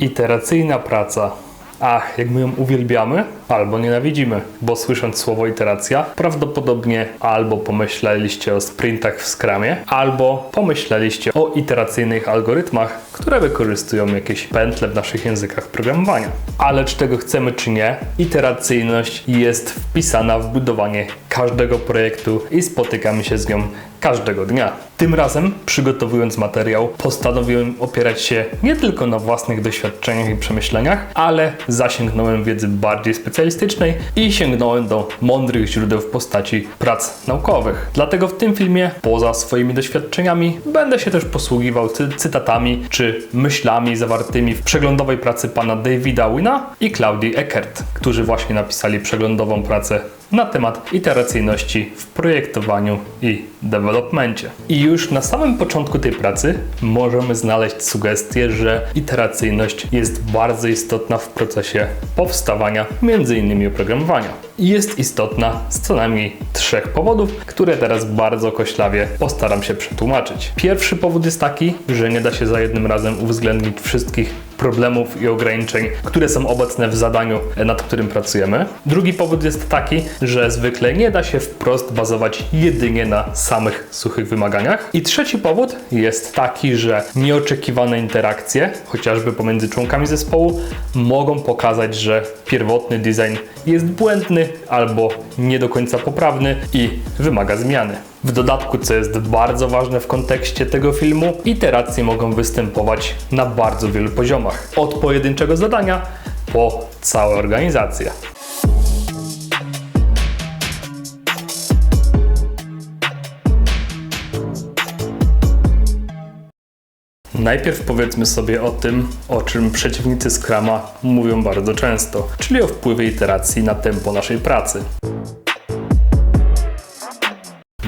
Iteracyjna praca. Ach, jak my ją uwielbiamy albo nienawidzimy, bo słysząc słowo iteracja, prawdopodobnie albo pomyśleliście o sprintach w Scrumie, albo pomyśleliście o iteracyjnych algorytmach, które wykorzystują jakieś pętle w naszych językach programowania. Ale czy tego chcemy, czy nie, iteracyjność jest wpisana w budowanie każdego projektu i spotykamy się z nią każdego dnia. Tym razem, przygotowując materiał, postanowiłem opierać się nie tylko na własnych doświadczeniach i przemyśleniach, ale zasięgnąłem wiedzy bardziej specjalistycznej i sięgnąłem do mądrych źródeł w postaci prac naukowych. Dlatego w tym filmie, poza swoimi doświadczeniami, będę się też posługiwał cy cytatami czy myślami zawartymi w przeglądowej pracy pana Davida Wina i Claudii Eckert, którzy właśnie napisali przeglądową pracę na temat w projektowaniu i developmencie. I już na samym początku tej pracy możemy znaleźć sugestię, że iteracyjność jest bardzo istotna w procesie powstawania m.in. oprogramowania. I jest istotna z co najmniej trzech powodów, które teraz bardzo koślawie postaram się przetłumaczyć. Pierwszy powód jest taki, że nie da się za jednym razem uwzględnić wszystkich problemów i ograniczeń, które są obecne w zadaniu, nad którym pracujemy. Drugi powód jest taki, że zwykle nie da się wprost bazować jedynie na samych suchych wymaganiach. I trzeci powód jest taki, że nieoczekiwane interakcje, chociażby pomiędzy członkami zespołu, mogą pokazać, że pierwotny design jest błędny albo nie do końca poprawny i wymaga zmiany. W dodatku, co jest bardzo ważne w kontekście tego filmu, iteracje mogą występować na bardzo wielu poziomach. Od pojedynczego zadania po całe organizacje. Najpierw powiedzmy sobie o tym, o czym przeciwnicy Scrama mówią bardzo często, czyli o wpływie iteracji na tempo naszej pracy.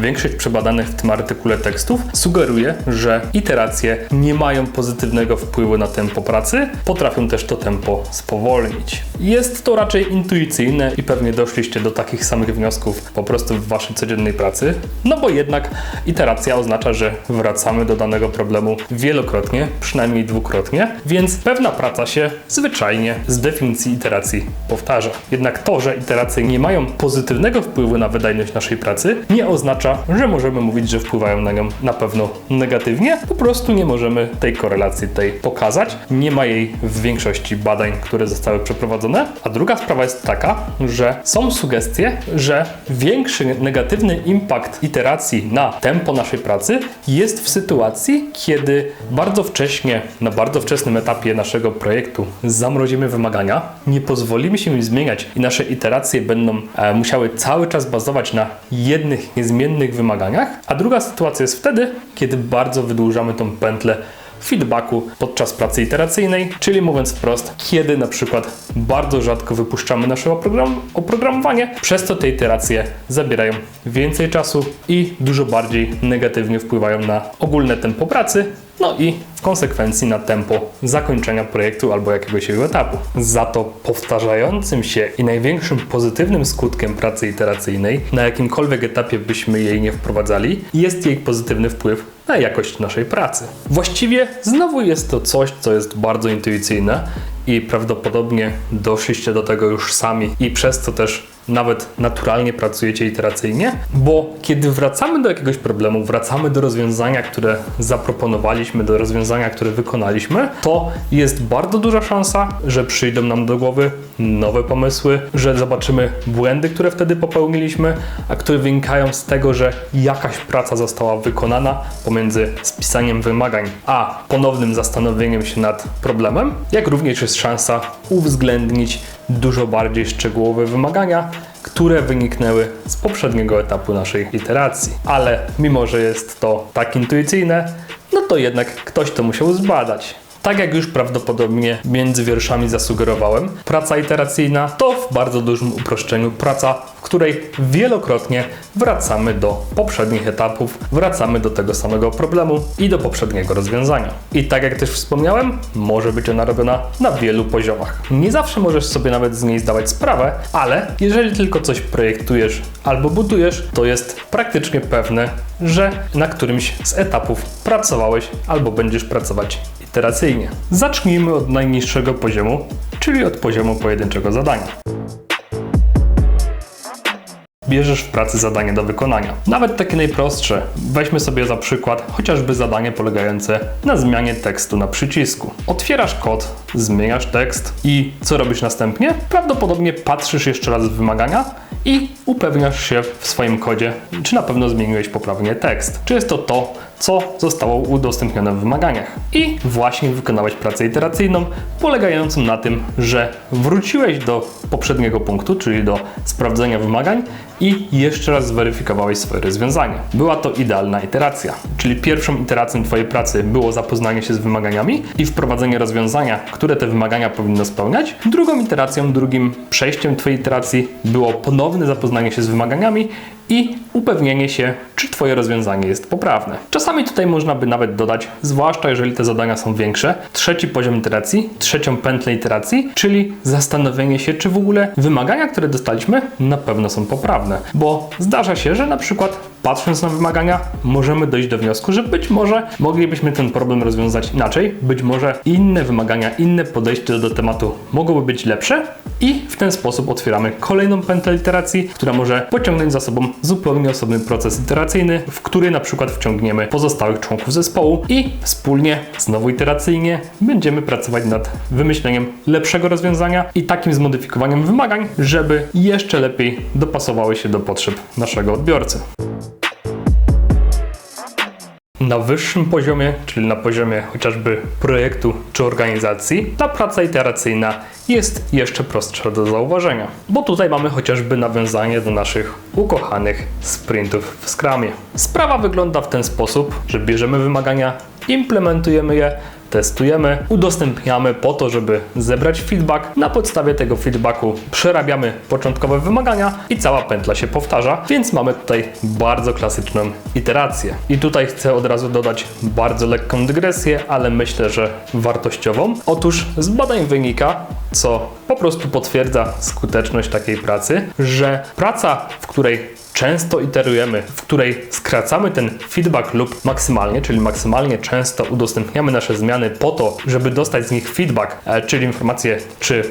Większość przebadanych w tym artykule tekstów sugeruje, że iteracje nie mają pozytywnego wpływu na tempo pracy, potrafią też to tempo spowolnić. Jest to raczej intuicyjne i pewnie doszliście do takich samych wniosków po prostu w waszej codziennej pracy, no bo jednak iteracja oznacza, że wracamy do danego problemu wielokrotnie, przynajmniej dwukrotnie, więc pewna praca się zwyczajnie z definicji iteracji powtarza. Jednak to, że iteracje nie mają pozytywnego wpływu na wydajność naszej pracy, nie oznacza, że możemy mówić, że wpływają na nią na pewno negatywnie. Po prostu nie możemy tej korelacji tej pokazać. Nie ma jej w większości badań, które zostały przeprowadzone. A druga sprawa jest taka, że są sugestie, że większy negatywny impact iteracji na tempo naszej pracy jest w sytuacji, kiedy bardzo wcześnie, na bardzo wczesnym etapie naszego projektu zamrozimy wymagania, nie pozwolimy się im zmieniać i nasze iteracje będą e, musiały cały czas bazować na jednych niezmiennych wymaganiach, a druga sytuacja jest wtedy, kiedy bardzo wydłużamy tą pętlę feedbacku podczas pracy iteracyjnej, czyli mówiąc wprost, kiedy na przykład bardzo rzadko wypuszczamy nasze oprogram oprogramowanie, przez to te iteracje zabierają więcej czasu i dużo bardziej negatywnie wpływają na ogólne tempo pracy, no i w konsekwencji na tempo zakończenia projektu albo jakiegoś jego etapu. Za to powtarzającym się i największym pozytywnym skutkiem pracy iteracyjnej, na jakimkolwiek etapie byśmy jej nie wprowadzali, jest jej pozytywny wpływ na jakość naszej pracy. Właściwie znowu jest to coś, co jest bardzo intuicyjne i prawdopodobnie doszliście do tego już sami. I przez to też nawet naturalnie pracujecie iteracyjnie, bo kiedy wracamy do jakiegoś problemu, wracamy do rozwiązania, które zaproponowaliśmy, do rozwiązania, które wykonaliśmy, to jest bardzo duża szansa, że przyjdą nam do głowy nowe pomysły, że zobaczymy błędy, które wtedy popełniliśmy, a które wynikają z tego, że jakaś praca została wykonana pomiędzy spisaniem wymagań a ponownym zastanowieniem się nad problemem, jak również jest szansa uwzględnić dużo bardziej szczegółowe wymagania, które wyniknęły z poprzedniego etapu naszej iteracji. Ale mimo, że jest to tak intuicyjne, no to jednak ktoś to musiał zbadać. Tak jak już prawdopodobnie między wierszami zasugerowałem, praca iteracyjna to w bardzo dużym uproszczeniu praca, w której wielokrotnie wracamy do poprzednich etapów, wracamy do tego samego problemu i do poprzedniego rozwiązania. I tak jak też wspomniałem, może być ona robiona na wielu poziomach. Nie zawsze możesz sobie nawet z niej zdawać sprawę, ale jeżeli tylko coś projektujesz albo budujesz, to jest praktycznie pewne, że na którymś z etapów pracowałeś albo będziesz pracować iteracyjnie. Zacznijmy od najniższego poziomu, czyli od poziomu pojedynczego zadania bierzesz w pracy zadanie do wykonania. Nawet takie najprostsze. Weźmy sobie za przykład chociażby zadanie polegające na zmianie tekstu na przycisku. Otwierasz kod, zmieniasz tekst i co robisz następnie? Prawdopodobnie patrzysz jeszcze raz w wymagania i upewniasz się w swoim kodzie, czy na pewno zmieniłeś poprawnie tekst. Czy jest to to, co zostało udostępnione w wymaganiach. I właśnie wykonałeś pracę iteracyjną, polegającą na tym, że wróciłeś do poprzedniego punktu, czyli do sprawdzenia wymagań i jeszcze raz zweryfikowałeś swoje rozwiązanie. Była to idealna iteracja, czyli pierwszą iteracją Twojej pracy było zapoznanie się z wymaganiami i wprowadzenie rozwiązania, które te wymagania powinno spełniać. Drugą iteracją, drugim przejściem Twojej iteracji było ponowne zapoznanie się z wymaganiami i upewnienie się, czy Twoje rozwiązanie jest poprawne. Czasami tutaj można by nawet dodać, zwłaszcza jeżeli te zadania są większe, trzeci poziom iteracji, trzecią pętlę iteracji, czyli zastanowienie się, czy w ogóle wymagania, które dostaliśmy, na pewno są poprawne. Bo zdarza się, że na przykład patrząc na wymagania, możemy dojść do wniosku, że być może moglibyśmy ten problem rozwiązać inaczej, być może inne wymagania, inne podejście do tematu mogłoby być lepsze i w ten sposób otwieramy kolejną pętlę iteracji, która może pociągnąć za sobą zupełnie osobny proces iteracyjny, w który na przykład wciągniemy pozostałych członków zespołu i wspólnie, znowu iteracyjnie, będziemy pracować nad wymyśleniem lepszego rozwiązania i takim zmodyfikowaniem wymagań, żeby jeszcze lepiej dopasowały się do potrzeb naszego odbiorcy. Na wyższym poziomie, czyli na poziomie chociażby projektu czy organizacji, ta praca iteracyjna jest jeszcze prostsza do zauważenia, bo tutaj mamy chociażby nawiązanie do naszych ukochanych sprintów w Scrumie. Sprawa wygląda w ten sposób, że bierzemy wymagania, implementujemy je, testujemy, udostępniamy po to, żeby zebrać feedback. Na podstawie tego feedbacku przerabiamy początkowe wymagania i cała pętla się powtarza, więc mamy tutaj bardzo klasyczną iterację. I tutaj chcę od razu dodać bardzo lekką dygresję, ale myślę, że wartościową. Otóż z badań wynika, co po prostu potwierdza skuteczność takiej pracy, że praca, w której często iterujemy, w której skracamy ten feedback loop maksymalnie, czyli maksymalnie często udostępniamy nasze zmiany po to, żeby dostać z nich feedback, e, czyli informację, czy,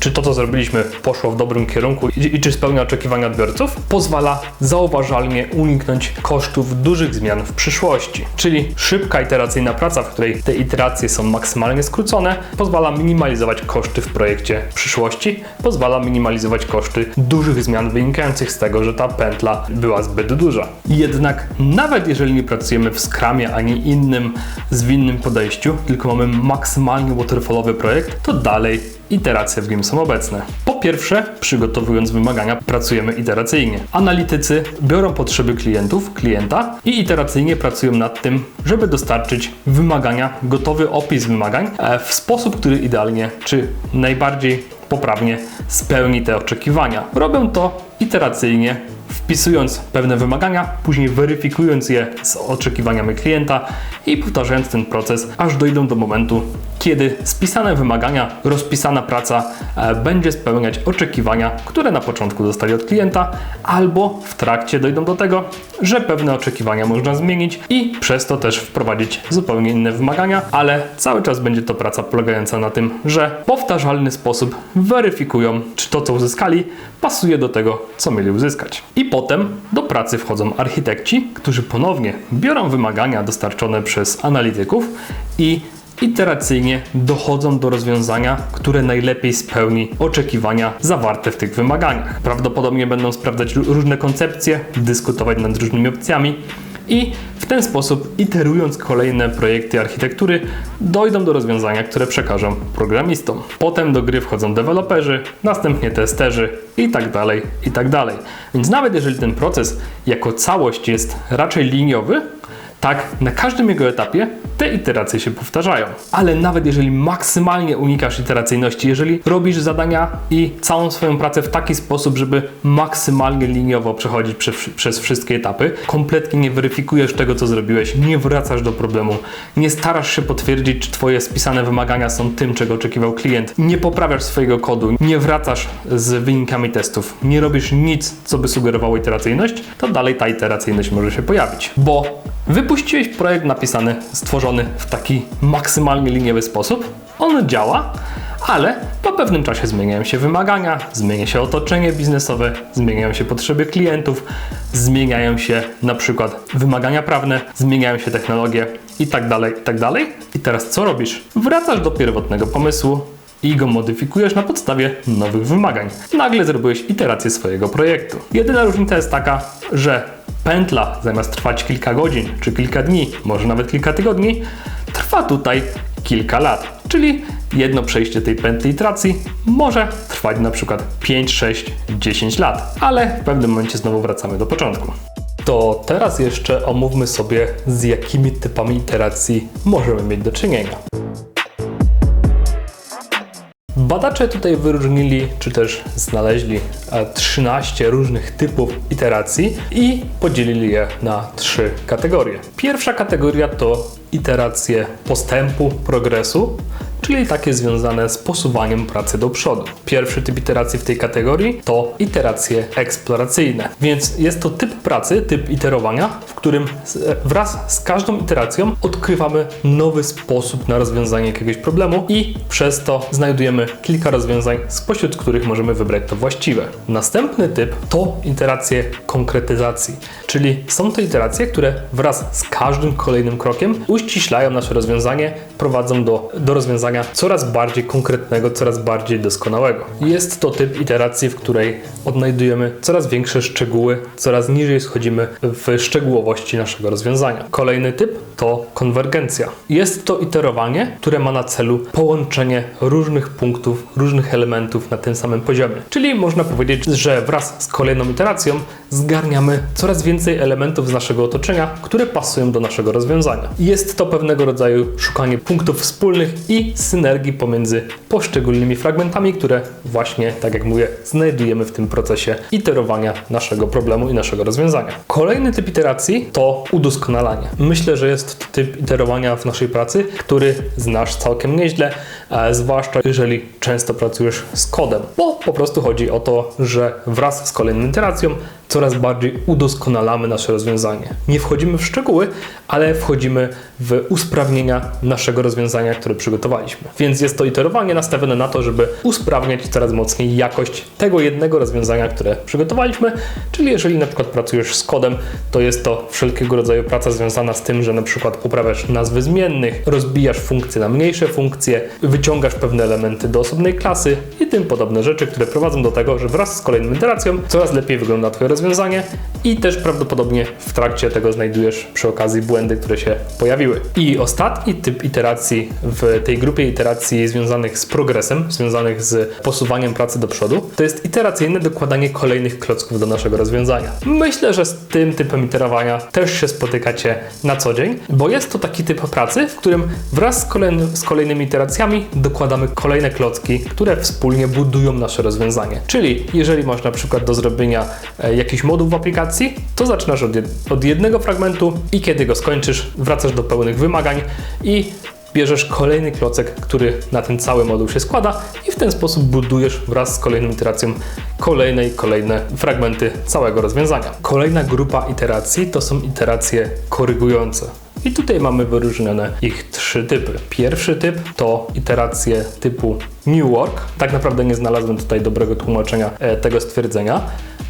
czy to, co zrobiliśmy, poszło w dobrym kierunku i, i czy spełnia oczekiwania odbiorców, pozwala zauważalnie uniknąć kosztów dużych zmian w przyszłości. Czyli szybka iteracyjna praca, w której te iteracje są maksymalnie skrócone, pozwala minimalizować koszty w projekcie przyszłości, pozwala minimalizować koszty dużych zmian wynikających z tego, że ta pętla pętla była zbyt duża. Jednak nawet jeżeli nie pracujemy w Scrumie ani innym zwinnym podejściu, tylko mamy maksymalnie waterfallowy projekt, to dalej iteracje w nim są obecne. Po pierwsze, przygotowując wymagania, pracujemy iteracyjnie. Analitycy biorą potrzeby klientów, klienta i iteracyjnie pracują nad tym, żeby dostarczyć wymagania, gotowy opis wymagań e, w sposób, który idealnie czy najbardziej poprawnie spełni te oczekiwania. Robią to iteracyjnie, wpisując pewne wymagania, później weryfikując je z oczekiwaniami klienta i powtarzając ten proces, aż dojdą do momentu, kiedy spisane wymagania, rozpisana praca e, będzie spełniać oczekiwania, które na początku dostali od klienta, albo w trakcie dojdą do tego, że pewne oczekiwania można zmienić i przez to też wprowadzić zupełnie inne wymagania, ale cały czas będzie to praca polegająca na tym, że w powtarzalny sposób weryfikują, czy to, co uzyskali, pasuje do tego, co mieli uzyskać. I potem do pracy wchodzą architekci, którzy ponownie biorą wymagania dostarczone przez analityków i iteracyjnie dochodzą do rozwiązania, które najlepiej spełni oczekiwania zawarte w tych wymaganiach. Prawdopodobnie będą sprawdzać różne koncepcje, dyskutować nad różnymi opcjami i w ten sposób, iterując kolejne projekty architektury, dojdą do rozwiązania, które przekażą programistom. Potem do gry wchodzą deweloperzy, następnie testerzy i tak dalej, i tak dalej. Więc nawet jeżeli ten proces jako całość jest raczej liniowy, tak, na każdym jego etapie te iteracje się powtarzają. Ale nawet jeżeli maksymalnie unikasz iteracyjności, jeżeli robisz zadania i całą swoją pracę w taki sposób, żeby maksymalnie liniowo przechodzić przez, przez wszystkie etapy, kompletnie nie weryfikujesz tego, co zrobiłeś, nie wracasz do problemu, nie starasz się potwierdzić, czy Twoje spisane wymagania są tym, czego oczekiwał klient, nie poprawiasz swojego kodu, nie wracasz z wynikami testów, nie robisz nic, co by sugerowało iteracyjność, to dalej ta iteracyjność może się pojawić. Bo Wypuściłeś projekt napisany, stworzony w taki maksymalnie liniowy sposób. On działa, ale po pewnym czasie zmieniają się wymagania, zmienia się otoczenie biznesowe, zmieniają się potrzeby klientów, zmieniają się na przykład wymagania prawne, zmieniają się technologie i tak dalej, i tak dalej. I teraz co robisz? Wracasz do pierwotnego pomysłu, i go modyfikujesz na podstawie nowych wymagań. Nagle zrobiłeś iterację swojego projektu. Jedyna różnica jest taka, że pętla zamiast trwać kilka godzin czy kilka dni, może nawet kilka tygodni, trwa tutaj kilka lat. Czyli jedno przejście tej pętli iteracji może trwać na przykład 5, 6, 10 lat, ale w pewnym momencie znowu wracamy do początku. To teraz jeszcze omówmy sobie, z jakimi typami iteracji możemy mieć do czynienia. Badacze tutaj wyróżnili, czy też znaleźli e, 13 różnych typów iteracji i podzielili je na trzy kategorie. Pierwsza kategoria to iteracje postępu, progresu, czyli takie związane z posuwaniem pracy do przodu. Pierwszy typ iteracji w tej kategorii to iteracje eksploracyjne, więc jest to typ pracy, typ iterowania, którym z- wraz z każdą iteracją odkrywamy nowy sposób na rozwiązanie jakiegoś problemu i przez to znajdujemy kilka rozwiązań, spośród których możemy wybrać to właściwe. Następny typ to iteracje konkretyzacji, czyli są to iteracje, które wraz z każdym kolejnym krokiem uściślają nasze rozwiązanie, prowadzą do, do rozwiązania coraz bardziej konkretnego, coraz bardziej doskonałego. Jest to typ iteracji, w której odnajdujemy coraz większe szczegóły, coraz niżej schodzimy w szczegółowości naszego rozwiązania. Kolejny typ to konwergencja. Jest to iterowanie, które ma na celu połączenie różnych punktów, różnych elementów na tym samym poziomie. Czyli można powiedzieć, że wraz z kolejną iteracją zgarniamy coraz więcej elementów z naszego otoczenia, które pasują do naszego rozwiązania. Jest to pewnego rodzaju szukanie punktów wspólnych i synergii pomiędzy poszczególnymi fragmentami, które właśnie, tak jak mówię, znajdujemy w tym procesie iterowania naszego problemu i naszego rozwiązania. Kolejny typ iteracji to udoskonalanie. Myślę, że jest typ iterowania w naszej pracy, który znasz całkiem nieźle, e, zwłaszcza jeżeli często pracujesz z kodem, bo po prostu chodzi o to, że wraz z kolejną iteracją coraz bardziej udoskonalamy nasze rozwiązanie. Nie wchodzimy w szczegóły, ale wchodzimy w usprawnienia naszego rozwiązania, które przygotowaliśmy. Więc jest to iterowanie nastawione na to, żeby usprawniać coraz mocniej jakość tego jednego rozwiązania, które przygotowaliśmy. Czyli jeżeli na przykład pracujesz z kodem, to jest to wszelkiego rodzaju praca związana z tym, że na przykład poprawiasz nazwy zmiennych, rozbijasz funkcje na mniejsze funkcje, wyciągasz pewne elementy do osobnej klasy i tym podobne rzeczy, które prowadzą do tego, że wraz z kolejną iteracją coraz lepiej wygląda Twoje rozwiązanie i też prawdopodobnie w trakcie tego znajdujesz przy okazji błędy, które się pojawiły. I ostatni typ iteracji w tej grupie iteracji związanych z progresem, związanych z posuwaniem pracy do przodu, to jest iteracyjne dokładanie kolejnych klocków do naszego rozwiązania. Myślę, że z tym typem iterowania też się spotykacie na co dzień, bo jest to taki typ pracy, w którym wraz z, kolejny, z kolejnymi iteracjami dokładamy kolejne klocki, które wspólnie budują nasze rozwiązanie. Czyli jeżeli masz na przykład do zrobienia e, jakiś moduł w aplikacji, to zaczynasz od, jed od jednego fragmentu i kiedy go skończysz, wracasz do pełnych wymagań i bierzesz kolejny klocek, który na ten cały moduł się składa i w ten sposób budujesz wraz z kolejną iteracją kolejne i kolejne fragmenty całego rozwiązania. Kolejna grupa iteracji to są iteracje korygujące. I tutaj mamy wyróżnione ich trzy typy. Pierwszy typ to iteracje typu New Work. Tak naprawdę nie znalazłem tutaj dobrego tłumaczenia e, tego stwierdzenia,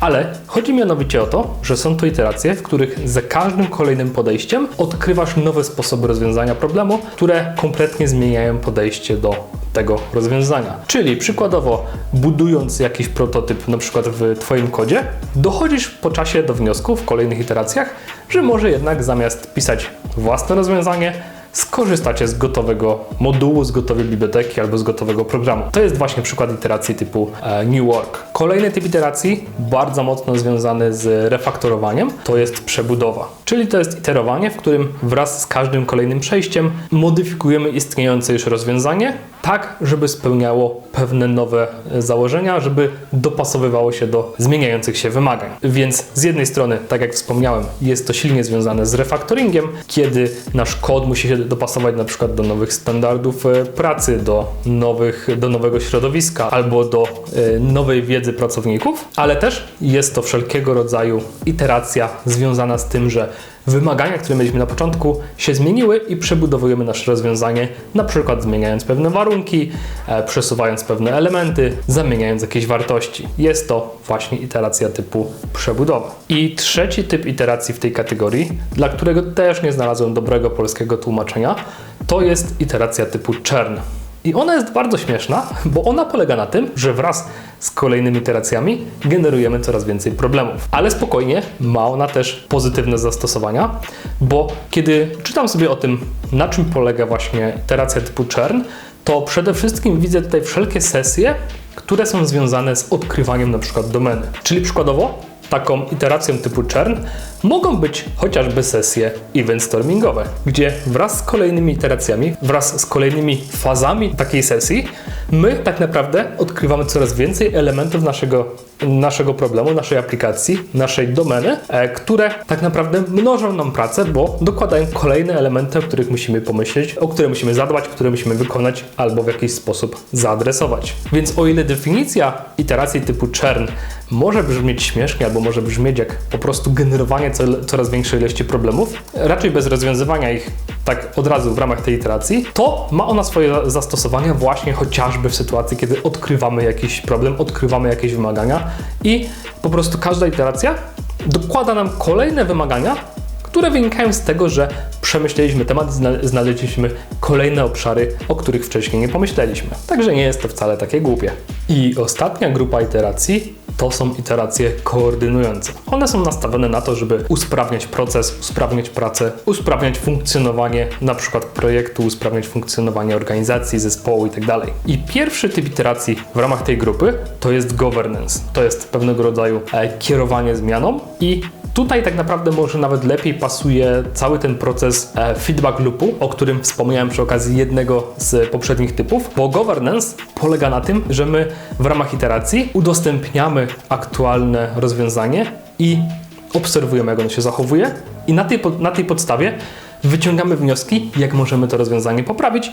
ale chodzi mianowicie o to, że są to iteracje, w których za każdym kolejnym podejściem odkrywasz nowe sposoby rozwiązania problemu, które kompletnie zmieniają podejście do tego rozwiązania. Czyli przykładowo, budując jakiś prototyp, na przykład w Twoim kodzie, dochodzisz po czasie do wniosku w kolejnych iteracjach, że może jednak zamiast pisać własne rozwiązanie, skorzystacie z gotowego modułu, z gotowej biblioteki albo z gotowego programu. To jest właśnie przykład iteracji typu e, New Work. Kolejny typ iteracji, bardzo mocno związany z refaktorowaniem, to jest przebudowa. Czyli to jest iterowanie, w którym wraz z każdym kolejnym przejściem modyfikujemy istniejące już rozwiązanie, tak, żeby spełniało pewne nowe e, założenia, żeby dopasowywało się do zmieniających się wymagań. Więc z jednej strony, tak jak wspomniałem, jest to silnie związane z refaktoringiem, kiedy nasz kod musi się dopasować na przykład do nowych standardów e, pracy, do, nowych, do nowego środowiska albo do e, nowej wiedzy pracowników, ale też jest to wszelkiego rodzaju iteracja związana z tym, że wymagania, które mieliśmy na początku, się zmieniły i przebudowujemy nasze rozwiązanie, na przykład zmieniając pewne warunki, e, przesuwając pewne elementy, zamieniając jakieś wartości. Jest to właśnie iteracja typu przebudowa. I trzeci typ iteracji w tej kategorii, dla którego też nie znalazłem dobrego polskiego tłumaczenia, to jest iteracja typu churn. I ona jest bardzo śmieszna, bo ona polega na tym, że wraz z kolejnymi iteracjami generujemy coraz więcej problemów. Ale spokojnie, ma ona też pozytywne zastosowania, bo kiedy czytam sobie o tym, na czym polega właśnie iteracja typu churn, to przede wszystkim widzę tutaj wszelkie sesje, które są związane z odkrywaniem na przykład domeny. Czyli przykładowo taką iteracją typu churn mogą być chociażby sesje event stormingowe, gdzie wraz z kolejnymi iteracjami, wraz z kolejnymi fazami takiej sesji, my tak naprawdę odkrywamy coraz więcej elementów naszego, naszego problemu, naszej aplikacji, naszej domeny, e, które tak naprawdę mnożą nam pracę, bo dokładają kolejne elementy, o których musimy pomyśleć, o które musimy zadbać, które musimy wykonać albo w jakiś sposób zaadresować. Więc o ile definicja iteracji typu churn może brzmieć śmiesznie albo może brzmieć jak po prostu generowanie coraz większej ilości problemów, raczej bez rozwiązywania ich tak od razu w ramach tej iteracji, to ma ona swoje zastosowania właśnie chociażby w sytuacji, kiedy odkrywamy jakiś problem, odkrywamy jakieś wymagania i po prostu każda iteracja dokłada nam kolejne wymagania, które wynikają z tego, że przemyśleliśmy temat, znaleźliśmy kolejne obszary, o których wcześniej nie pomyśleliśmy. Także nie jest to wcale takie głupie. I ostatnia grupa iteracji to są iteracje koordynujące. One są nastawione na to, żeby usprawniać proces, usprawniać pracę, usprawniać funkcjonowanie na przykład projektu, usprawniać funkcjonowanie organizacji, zespołu itd. Tak I pierwszy typ iteracji w ramach tej grupy to jest governance. To jest pewnego rodzaju e, kierowanie zmianą i Tutaj tak naprawdę może nawet lepiej pasuje cały ten proces e, feedback loopu, o którym wspomniałem przy okazji jednego z poprzednich typów, bo governance polega na tym, że my w ramach iteracji udostępniamy aktualne rozwiązanie i obserwujemy, jak ono się zachowuje i na tej, na tej podstawie wyciągamy wnioski, jak możemy to rozwiązanie poprawić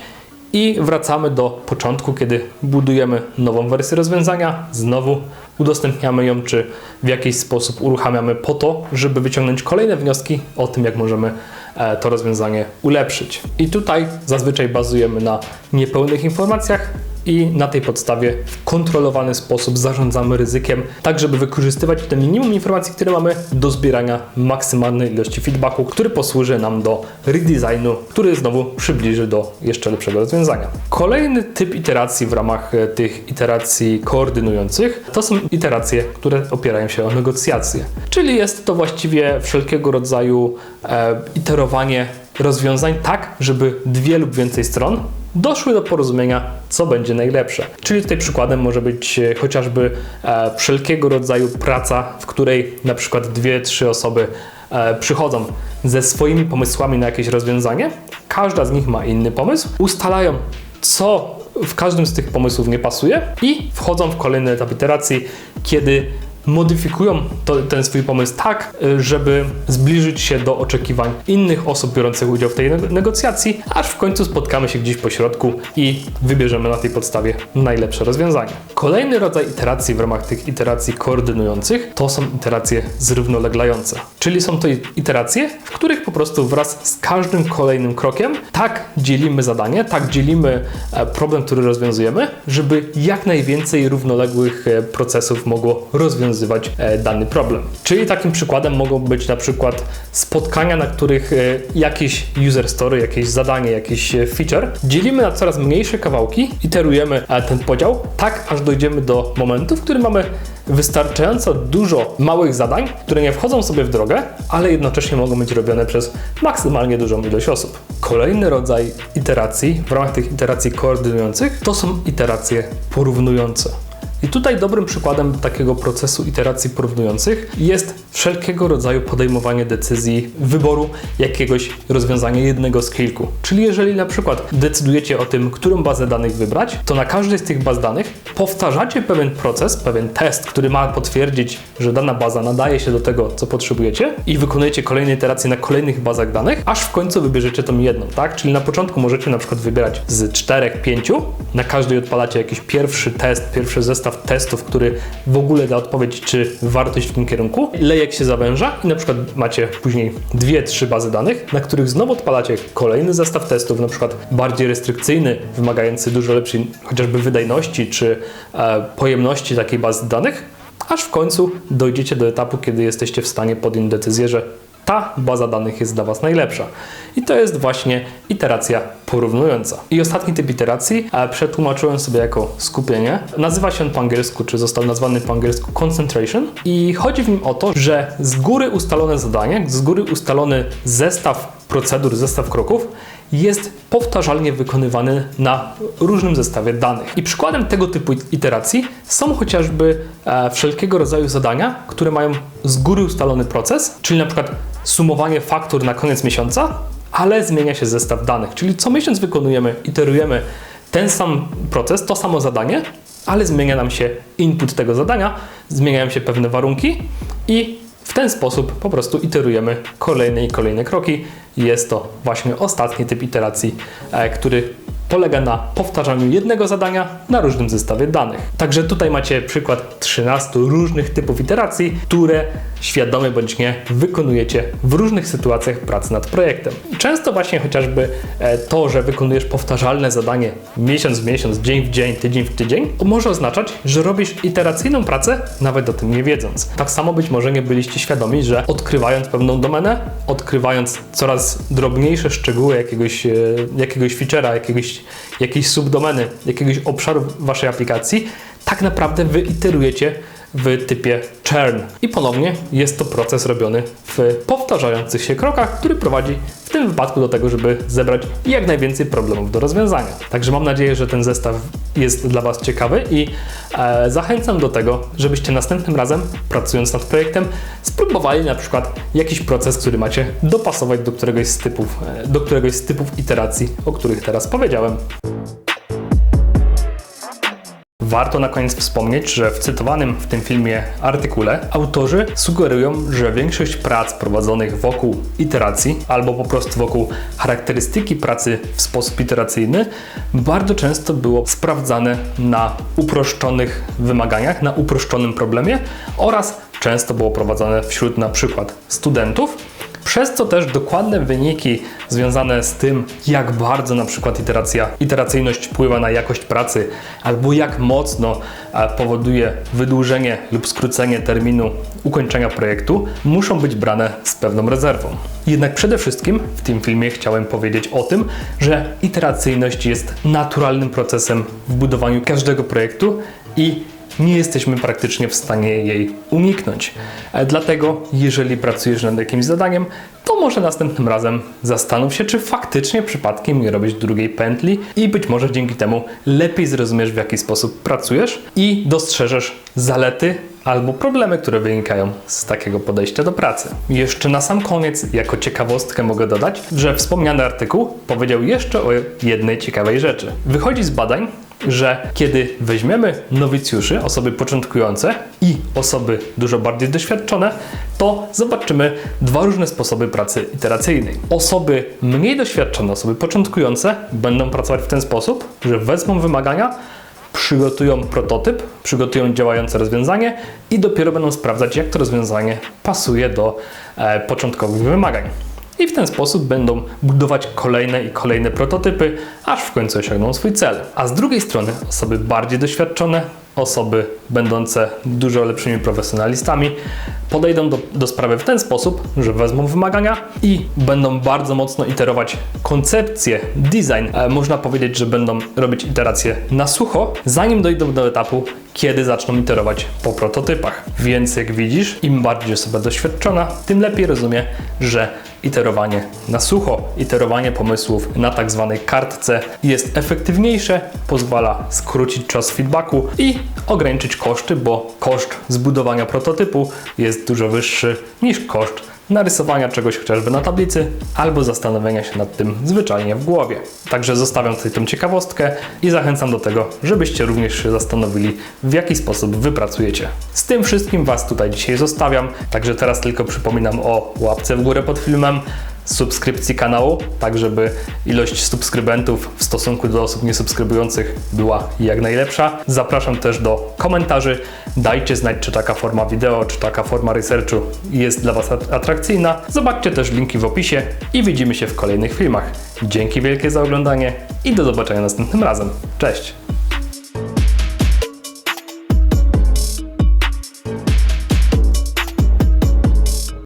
i wracamy do początku, kiedy budujemy nową wersję rozwiązania, znowu udostępniamy ją, czy w jakiś sposób uruchamiamy po to, żeby wyciągnąć kolejne wnioski o tym, jak możemy e, to rozwiązanie ulepszyć. I tutaj zazwyczaj bazujemy na niepełnych informacjach, i na tej podstawie w kontrolowany sposób zarządzamy ryzykiem, tak żeby wykorzystywać te minimum informacji, które mamy do zbierania maksymalnej ilości feedbacku, który posłuży nam do redesignu, który znowu przybliży do jeszcze lepszego rozwiązania. Kolejny typ iteracji w ramach e, tych iteracji koordynujących to są iteracje, które opierają się o negocjacje. Czyli jest to właściwie wszelkiego rodzaju e, iterowanie rozwiązań tak, żeby dwie lub więcej stron doszły do porozumienia, co będzie najlepsze. Czyli tutaj przykładem może być e, chociażby e, wszelkiego rodzaju praca, w której na przykład dwie, trzy osoby e, przychodzą ze swoimi pomysłami na jakieś rozwiązanie. Każda z nich ma inny pomysł. Ustalają, co w każdym z tych pomysłów nie pasuje i wchodzą w kolejny etap iteracji, kiedy modyfikują to, ten swój pomysł tak, y, żeby zbliżyć się do oczekiwań innych osób biorących udział w tej negocjacji, aż w końcu spotkamy się gdzieś po środku i wybierzemy na tej podstawie najlepsze rozwiązanie. Kolejny rodzaj iteracji w ramach tych iteracji koordynujących to są iteracje zrównoleglające. Czyli są to iteracje, w których po prostu wraz z każdym kolejnym krokiem tak dzielimy zadanie, tak dzielimy e, problem, który rozwiązujemy, żeby jak najwięcej równoległych e, procesów mogło rozwiązywać rozwiązywać e, dany problem. Czyli takim przykładem mogą być na przykład spotkania, na których e, jakieś user story, jakieś zadanie, jakiś e, feature dzielimy na coraz mniejsze kawałki, iterujemy ten podział, tak aż dojdziemy do momentu, w którym mamy wystarczająco dużo małych zadań, które nie wchodzą sobie w drogę, ale jednocześnie mogą być robione przez maksymalnie dużą ilość osób. Kolejny rodzaj iteracji w ramach tych iteracji koordynujących to są iteracje porównujące. I tutaj dobrym przykładem takiego procesu iteracji porównujących jest wszelkiego rodzaju podejmowanie decyzji wyboru jakiegoś rozwiązania jednego z kilku. Czyli jeżeli na przykład decydujecie o tym, którą bazę danych wybrać, to na każdej z tych baz danych powtarzacie pewien proces, pewien test, który ma potwierdzić, że dana baza nadaje się do tego, co potrzebujecie i wykonujecie kolejne iteracje na kolejnych bazach danych, aż w końcu wybierzecie tą jedną, tak? Czyli na początku możecie na przykład wybierać z czterech, pięciu, na każdej odpalacie jakiś pierwszy test, pierwszy zestaw zestaw testów, który w ogóle da odpowiedź, czy warto iść w tym kierunku. Lejek się zawęża i na przykład macie później dwie, trzy bazy danych, na których znowu odpalacie kolejny zestaw testów, na przykład bardziej restrykcyjny, wymagający dużo lepszej chociażby wydajności czy e, pojemności takiej bazy danych, aż w końcu dojdziecie do etapu, kiedy jesteście w stanie podjąć decyzję, że ta baza danych jest dla Was najlepsza. I to jest właśnie iteracja porównująca. I ostatni typ iteracji przetłumaczyłem sobie jako skupienie. Nazywa się on po angielsku, czy został nazwany po angielsku concentration. I chodzi w nim o to, że z góry ustalone zadanie, z góry ustalony zestaw procedur, zestaw kroków jest powtarzalnie wykonywany na różnym zestawie danych. I przykładem tego typu iteracji są chociażby e, wszelkiego rodzaju zadania, które mają z góry ustalony proces, czyli na przykład sumowanie faktur na koniec miesiąca, ale zmienia się zestaw danych. Czyli co miesiąc wykonujemy, iterujemy ten sam proces, to samo zadanie, ale zmienia nam się input tego zadania, zmieniają się pewne warunki i w ten sposób po prostu iterujemy kolejne i kolejne kroki. Jest to właśnie ostatni typ iteracji, e, który polega na powtarzaniu jednego zadania na różnym zestawie danych. Także tutaj macie przykład 13 różnych typów iteracji, które świadomie bądź nie wykonujecie w różnych sytuacjach pracy nad projektem. Często właśnie chociażby e, to, że wykonujesz powtarzalne zadanie miesiąc w miesiąc, dzień w dzień, tydzień w tydzień, może oznaczać, że robisz iteracyjną pracę, nawet o tym nie wiedząc. Tak samo być może nie byliście świadomi, że odkrywając pewną domenę, odkrywając coraz drobniejsze szczegóły jakiegoś, e, jakiegoś feature'a, jakiegoś, jakiejś subdomeny, jakiegoś obszaru waszej aplikacji, tak naprawdę wy iterujecie w typie churn. I ponownie jest to proces robiony w powtarzających się krokach, który prowadzi w tym wypadku do tego, żeby zebrać jak najwięcej problemów do rozwiązania. Także mam nadzieję, że ten zestaw jest dla Was ciekawy i e, zachęcam do tego, żebyście następnym razem, pracując nad projektem, spróbowali na przykład jakiś proces, który macie dopasować do któregoś z typów, e, do któregoś z typów iteracji, o których teraz powiedziałem. Warto na koniec wspomnieć, że w cytowanym w tym filmie artykule autorzy sugerują, że większość prac prowadzonych wokół iteracji albo po prostu wokół charakterystyki pracy w sposób iteracyjny bardzo często było sprawdzane na uproszczonych wymaganiach, na uproszczonym problemie oraz często było prowadzone wśród na przykład studentów przez co też dokładne wyniki związane z tym, jak bardzo na przykład iteracja, iteracyjność wpływa na jakość pracy, albo jak mocno e, powoduje wydłużenie lub skrócenie terminu ukończenia projektu, muszą być brane z pewną rezerwą. Jednak przede wszystkim w tym filmie chciałem powiedzieć o tym, że iteracyjność jest naturalnym procesem w budowaniu każdego projektu i nie jesteśmy praktycznie w stanie jej uniknąć. E, dlatego, jeżeli pracujesz nad jakimś zadaniem, to może następnym razem zastanów się, czy faktycznie przypadkiem nie robisz drugiej pętli i być może dzięki temu lepiej zrozumiesz, w jaki sposób pracujesz i dostrzeżesz zalety albo problemy, które wynikają z takiego podejścia do pracy. Jeszcze na sam koniec, jako ciekawostkę mogę dodać, że wspomniany artykuł powiedział jeszcze o jednej ciekawej rzeczy. Wychodzi z badań, że kiedy weźmiemy nowicjuszy, osoby początkujące i osoby dużo bardziej doświadczone, to zobaczymy dwa różne sposoby pracy iteracyjnej. Osoby mniej doświadczone, osoby początkujące będą pracować w ten sposób, że wezmą wymagania, przygotują prototyp, przygotują działające rozwiązanie i dopiero będą sprawdzać, jak to rozwiązanie pasuje do e, początkowych wymagań i w ten sposób będą budować kolejne i kolejne prototypy, aż w końcu osiągną swój cel. A z drugiej strony osoby bardziej doświadczone, osoby będące dużo lepszymi profesjonalistami podejdą do, do sprawy w ten sposób, że wezmą wymagania i będą bardzo mocno iterować koncepcję, design. E, można powiedzieć, że będą robić iteracje na sucho, zanim dojdą do etapu, kiedy zaczną iterować po prototypach. Więc jak widzisz, im bardziej osoba doświadczona, tym lepiej rozumie, że iterowanie na sucho, iterowanie pomysłów na tak zwanej kartce. Jest efektywniejsze, pozwala skrócić czas feedbacku i ograniczyć koszty, bo koszt zbudowania prototypu jest dużo wyższy niż koszt narysowania czegoś chociażby na tablicy albo zastanowienia się nad tym zwyczajnie w głowie. Także zostawiam tutaj tą ciekawostkę i zachęcam do tego, żebyście również się zastanowili, w jaki sposób wypracujecie. Z tym wszystkim Was tutaj dzisiaj zostawiam, także teraz tylko przypominam o łapce w górę pod filmem, subskrypcji kanału, tak żeby ilość subskrybentów w stosunku do osób niesubskrybujących była jak najlepsza. Zapraszam też do komentarzy. Dajcie znać, czy taka forma wideo, czy taka forma researchu jest dla Was at- atrakcyjna. Zobaczcie też linki w opisie i widzimy się w kolejnych filmach. Dzięki wielkie za oglądanie i do zobaczenia następnym razem. Cześć!